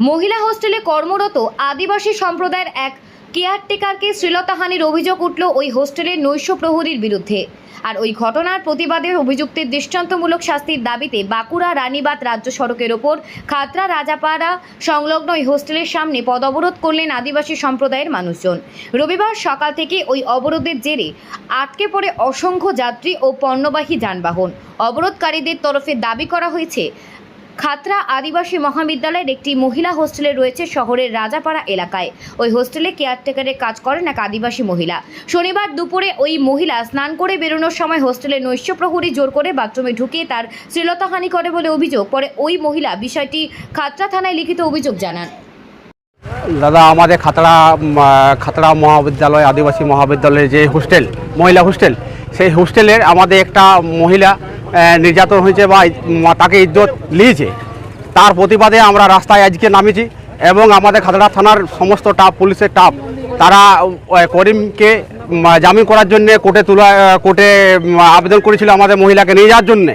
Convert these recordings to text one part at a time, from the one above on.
মহিলা হোস্টেলে কর্মরত আদিবাসী সম্প্রদায়ের এক কেয়ারটেকারকে শ্লীলতাহানির অভিযোগ উঠল ওই হোস্টেলের নৈশ প্রহরীর বিরুদ্ধে। আর ওই ঘটনার প্রতিবাদে অভিযুক্তের দৃষ্টান্তমূলক শাস্তির দাবিতে বাঁকুড়া রানীবাদ রাজ্য সড়কের ওপর খাতরা রাজাপাড়া সংলগ্ন ওই হোস্টেলের সামনে পদ অবরোধ করলেন আদিবাসী সম্প্রদায়ের মানুষজন। রবিবার সকাল থেকে ওই অবরোধের জেরে আটকে পড়ে অসংখ্য যাত্রী ও পণ্যবাহী যানবাহন। অবরোধকারীদের তরফে দাবি করা হয়েছে খাতরা আদিবাসী মহাবিদ্যালয়ের একটি মহিলা হোস্টেলে রয়েছে শহরের রাজাপাড়া এলাকায়। ওই হোস্টেলে কেয়ারটেকারের কাজ করেন এক আদিবাসী মহিলা। শনিবার দুপুরে ওই মহিলা স্নান করে বেরোনোর সময় হোস্টেলের নৈশ প্রহরী জোর করে বাথরুমে ঢুকিয়ে তার শ্লীলতাহানি করে বলে অভিযোগ। পরে ওই মহিলা বিষয়টি খাতরা থানায় লিখিত অভিযোগ জানান। দাদা, আমাদের খাতড়া খাতড়া মহাবিদ্যালয়, আদিবাসী মহাবিদ্যালয়ের যে হোস্টেল, মহিলা হোস্টেল, সেই হোস্টেলের আমাদের একটা মহিলা নির্যাতন হয়েছে বা তাকে ইজ্জত নিয়েছে তার প্রতিবাদে আমরা রাস্তায় আজকে নামেছি এবং আমাদের খাতড়া থানার সমস্ত টাপ, পুলিশের টাপ, তারা করিমকে জামিন করার জন্য কোর্টে তোলা কোর্টে আবেদন করেছিল আমাদের মহিলাকে নিয়ে যাওয়ার জন্যে।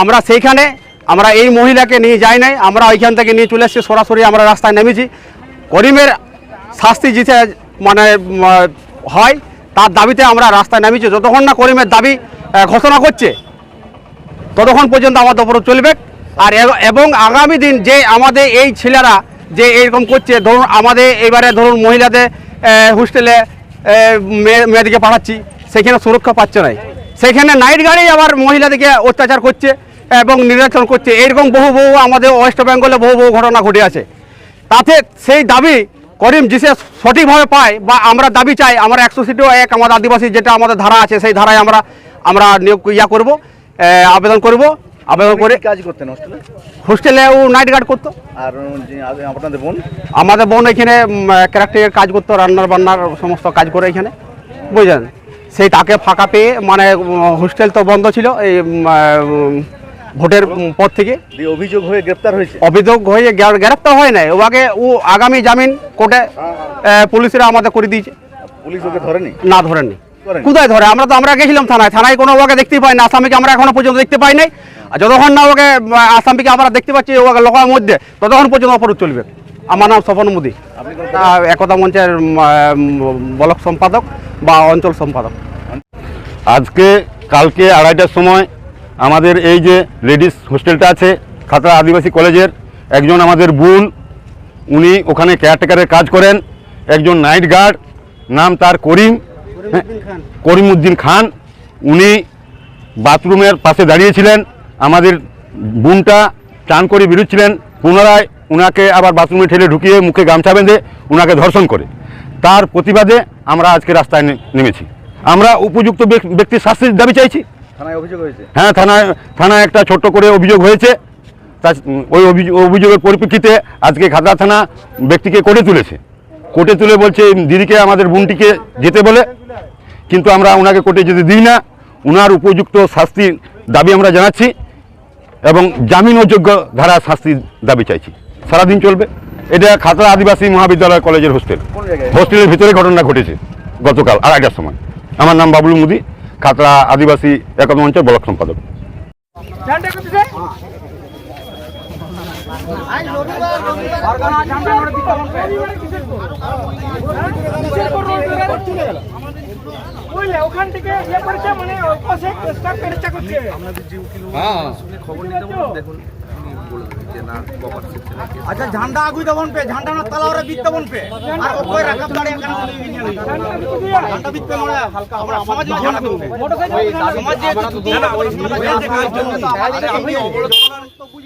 আমরা সেইখানে, আমরা এই মহিলাকে নিয়ে যাই নাই, আমরা ওইখান থেকে নিয়ে চলে এসেছি, সরাসরি আমরা রাস্তায় নেমেছি। করিমের শাস্তি জিতে মানে হয়, তার দাবিতে আমরা রাস্তায় নেমেছি। যতক্ষণ না করিমের দাবি ঘোষণা করছে ততক্ষণ পর্যন্ত আমাদের অবরোধ চলবে। আর এবং আগামী দিন যে আমাদের এই ছেলেরা যে এরকম করছে, ধরুন আমাদের এবারে ধরুন মহিলাদের হোস্টেলে মেয়ে- মেয়েদেরকে পাঠাচ্ছি, সেখানে সুরক্ষা পাচ্ছে না সেখানে নাইট গাড়ি আবার মহিলাদেরকে অত্যাচার করছে এবং নির্যাতন করছে। এরকম বহু বহু আমাদের ওয়েস্ট বেঙ্গলে বহু বহু ঘটনা ঘটে আছে। তাতে সেই দাবি করিম জিসে সঠিকভাবে পায় বা আমরা দাবি চাই, আমরা একশো সিটেও এক আমাদের আদিবাসী যেটা আমাদের ধারা আছে, সেই ধারায় আমরা আমরা নিয়োগ ইয়া করব। আবেদন করব। আবেদন করে কাজ করতেন হোস্টেলে হোস্টেলে ও নাইট গার্ড করতো। আর আপনাদের বোন? আমাদের বোন এখানে ক্যারেক্টারের কাজ করতো রান্নার বান্নার সমস্ত কাজ করে এখানে। বুঝলেন? সেই তাকে ফাঁকা পেয়ে মানে হোস্টেল তো বন্ধ ছিল এই ভোটের পর থেকে। অভিযোগ হয়ে গ্রেপ্তার হয়েছে? অভিযোগ হয়ে গ্রেপ্তার হয় নাই। ওকে ও আগামী জামিন কোর্টে আহ, পুলিশরা আমাদের করে দিয়েছে। পুলিশ ওকে ধরেনি? না ধরেনি? কোথায় ধরে? আমরা তো আমরা গেছিলাম থানায়। থানায় কোনো ওকে দেখতে পাই না। আসামিকে আমরা এখনও পর্যন্ত দেখতে পাই নাই। আর যতক্ষণ না ওকে আসামিকে আমরা দেখতে পাচ্ছি ওকে লোকের মধ্যে ততক্ষণ পর্যন্ত অপরাধ চলবে। আমার নাম স্বপন মোদী। আপনি একতা মঞ্চের ব্লক সম্পাদক বা অঞ্চল সম্পাদক। আজকে কালকে আড়াইটার সময় আমাদের এই যে লেডিস হোস্টেলটা আছে খাতড়া আদিবাসী কলেজের একজন আমাদের বোন উনি ওখানে কেয়ারটেকারের কাজ করেন একজন নাইট গার্ড নাম তার করিম। করিমউদ্দিন খান। উনি বাথরুমের পাশে দাঁড়িয়েছিলেন আমাদের বোনটা চান করে বেরোচ্ছিলেন পুনরায় উনাকে আবার বাথরুমে ঠেলে ঢুকিয়ে মুখে গামছা বেঁধে উনাকে ধর্ষণ করে। তার প্রতিবাদে আমরা আজকে রাস্তায় নেমেছি। আমরা উপযুক্ত ব্যক- ব্যক্তির শাস্তির দাবি চাইছি। থানায় অভিযোগ হয়েছে? হ্যাঁ থানায় থানায় একটা ছোট্ট করে অভিযোগ হয়েছে। তা ওই অভিযোগ অভিযোগের পরিপ্রেক্ষিতে আজকে খাতড়া থানা ব্যক্তিকে করে তুলেছে। কোর্টে তুলে বলছে দিদিকে আমাদের বোনটিকে যেতে বলে। কিন্তু আমরা ওনাকে কোর্টে যেতে দিই না। ওনার উপযুক্ত শাস্তির দাবি আমরা জানাচ্ছি এবং জামিন অযোগ্য ধারা শাস্তির দাবি চাইছি। সারাদিন চলবে। এটা খাতড়া আদিবাসী মহাবিদ্যালয় কলেজের হোস্টেল। হোস্টেলের ভিতরে ঘটনা ঘটেছে গতকাল আড়াইটার সময়। আমার নাম বাবলু মুদি খাতড়া আদিবাসী একতা অঞ্চল ব্লক সম্পাদক। ওখান থেকে ইয়ে করেছে মানে আচ্ছা ঝান্ডা আগুই দেবন পে ঝান্ডা না তালা ওরা বিত দেবন পে আর ওই কেন ঝান্ডা বিত পে মোড়ে হালকা আমরা সমাজ ঝান্ডা সমাজ যে না ওই অবরোধ করার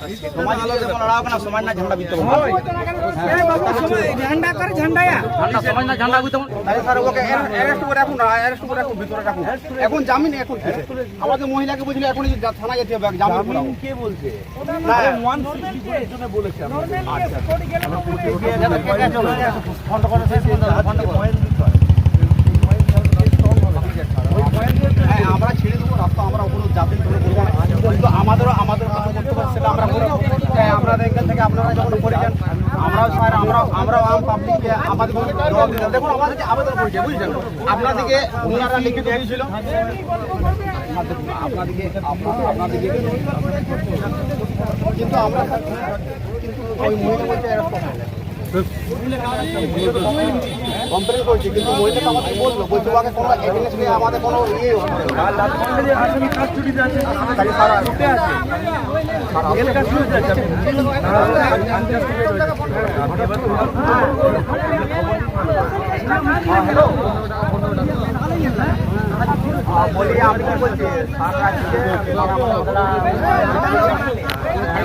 সমাজ যেমন লড়াবে না সমাজ না ঝান্ডা বিত দেবন ঝান্ডা করে ঝান্ডায়া তাহলে স্যার ওকে অ্যারেস্ট করে রাখুন অ্যারেস্ট করে রাখুন ভিতরে রাখুন এখন জামিন এখন আমাদের মহিলাকে বুঝলে এখন থানা যেতে হবে জামিন কে বলছে হ্যাঁ আমরা ছেড়ে দেবো রাস্তা জাতি ধরে করব না। কিন্তু আমাদেরও আমাদের কথা বলতে পারি সেটা আমরা বলব যে আপনাদের এখান থেকে আপনারা যখন করেছেন আমরাও স্যার আমরাও আমরাও আম পাবলিককে আমাদের জবাব দিতে হবে। দেখুন আমাদেরকে আবেদন করেছে বুঝলেন? আপনাদেরকে ওনারা লিখিত দিয়েছিল। আপনাদেরকে আপনাদেরকে কিন্তু আমরা কিন্তু ওই মহিলা বলছে এরকম কমপ্লেন করছি কিন্তু মহিলাকে আমাদের বলল বলছে ওকে কোনো এগেন্স নিয়ে আমাদের কোনো ইয়ে হচ্ছে বলি আপনি কি বলছেন সারা আজকে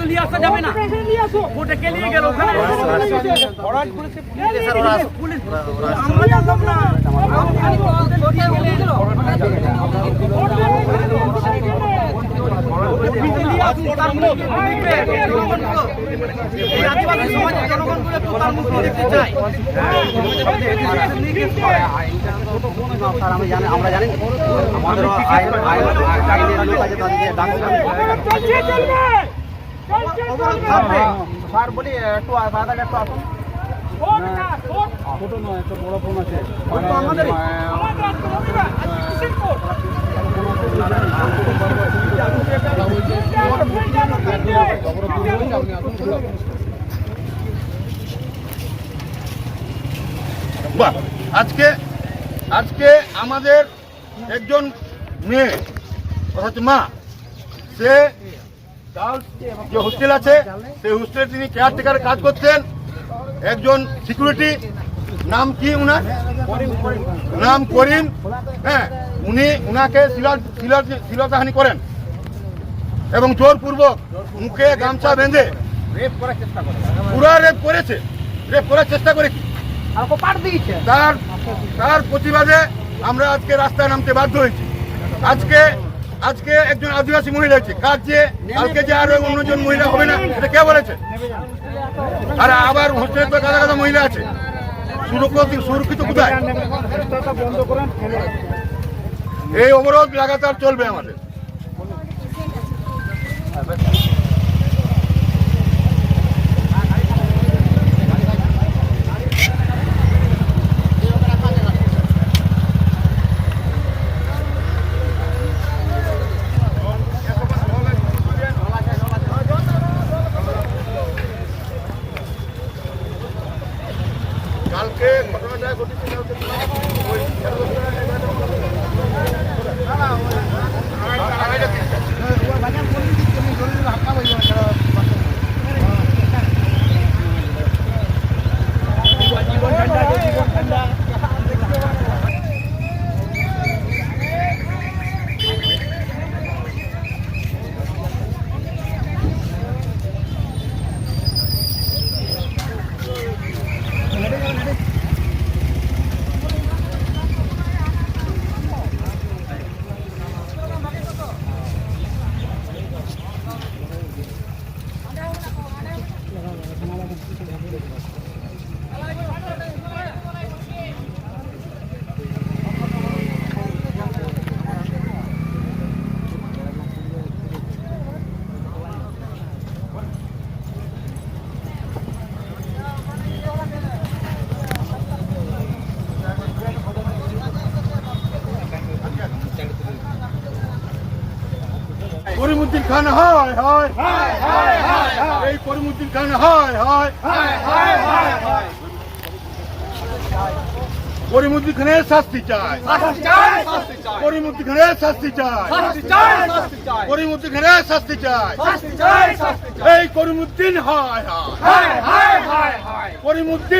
তো নিয়ে আসা যাবে না কোর্টে কে নিয়ে গেল ওখানে পুলিশ আমরা যাব না আমরা জানি আমাদের আইন আইন আইনের লোক আছে তাদেরকে ডাকতে স্যার বলি একটু একটু আসুন। কোর্ট ছোট নয় একটা বড় ফোন আছে। আমাদের বাহ আজকে আজকে আমাদের একজন মেয়ে অর্থাৎ মা সে যে হোস্টেল আছে সেই হোস্টেলে তিনি কেয়ারটেকারের কাজ করতেন। একজন সিকিউরিটি নাম কি উনার? নাম করিম। হ্যাঁ উনি উনাকে শিলা শিলা শিলতাহানি করেন। এবং জোরপূর্বক মুখে গামছা বেঁধে পুরা রেপ করেছে। রেপ করার চেষ্টা করেছি। তার তার প্রতিবাদে আমরা আজকে রাস্তায় নামতে বাধ্য হয়েছি। আজকে আজকে একজন আদিবাসী মহিলা হয়েছে কাজ যে কালকে যে আরও অন্যজন মহিলা হবে না এটা কে বলেছে? আর আবার হোস্টেলে তো কাদা গাদা মহিলা আছে। সুরক্ষিত সুরক্ষিত কোথায়? এই অবরোধ লাগাতার চলবে আমাদের। Thank you. করিমুদ্দিন খান হয় হয় এই করিমুদ্দিন খান হয় হয় করিমুদ্দিন খানের শাস্তি চাই করিমুদ্দিন খানের শাস্তি চাই করিমুদ্দিন খানের শাস্তি চাই এই করিমুদ্দিন হয় হয় করিমুদ্দিন